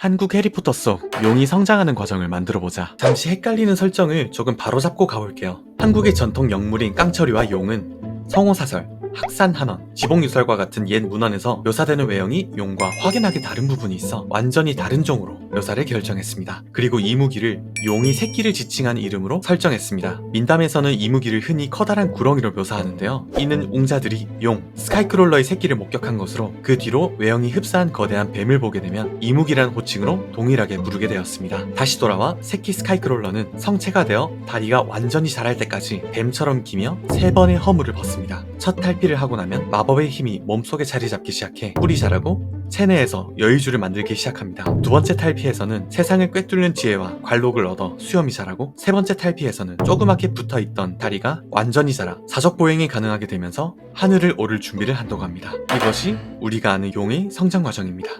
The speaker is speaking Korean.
한국 해리포터 속 용이 성장하는 과정을 만들어보자. 잠시 헷갈리는 설정을 조금 바로잡고 가볼게요. 한국의 전통 영물인 깡철이와 용은 성호사설, 학산한원, 지봉유설과 같은 옛 문헌에서 묘사되는 외형이 용과 확연하게 다른 부분이 있어 완전히 다른 종으로 묘사를 결정했습니다. 그리고 이 무기를 용이 새끼를 지칭한 이름으로 설정했습니다. 민담에서는 이 무기를 흔히 커다란 구렁이로 묘사하는데요. 이는 웅자들이 용, 스카이크롤러의 새끼를 목격한 것으로 그 뒤로 외형이 흡사한 거대한 뱀을 보게 되면 이무기라는 호칭으로 동일하게 부르게 되었습니다. 다시 돌아와 새끼 스카이크롤러는 성체가 되어 다리가 완전히 자랄 때까지 뱀처럼 기며 세 번의 허물을 벗습니다. 첫 탈피를 하고 나면 마법의 힘이 몸속에 자리 잡기 시작해 뿔이 자라고 체내에서 여의주를 만들기 시작합니다. 두 번째 탈피에서는 세상을 꿰뚫는 지혜와 관록을 얻어 수염이 자라고 세 번째 탈피에서는 조그맣게 붙어있던 다리가 완전히 자라 사적 보행이 가능하게 되면서 하늘을 오를 준비를 한다고 합니다. 이것이 우리가 아는 용의 성장 과정입니다.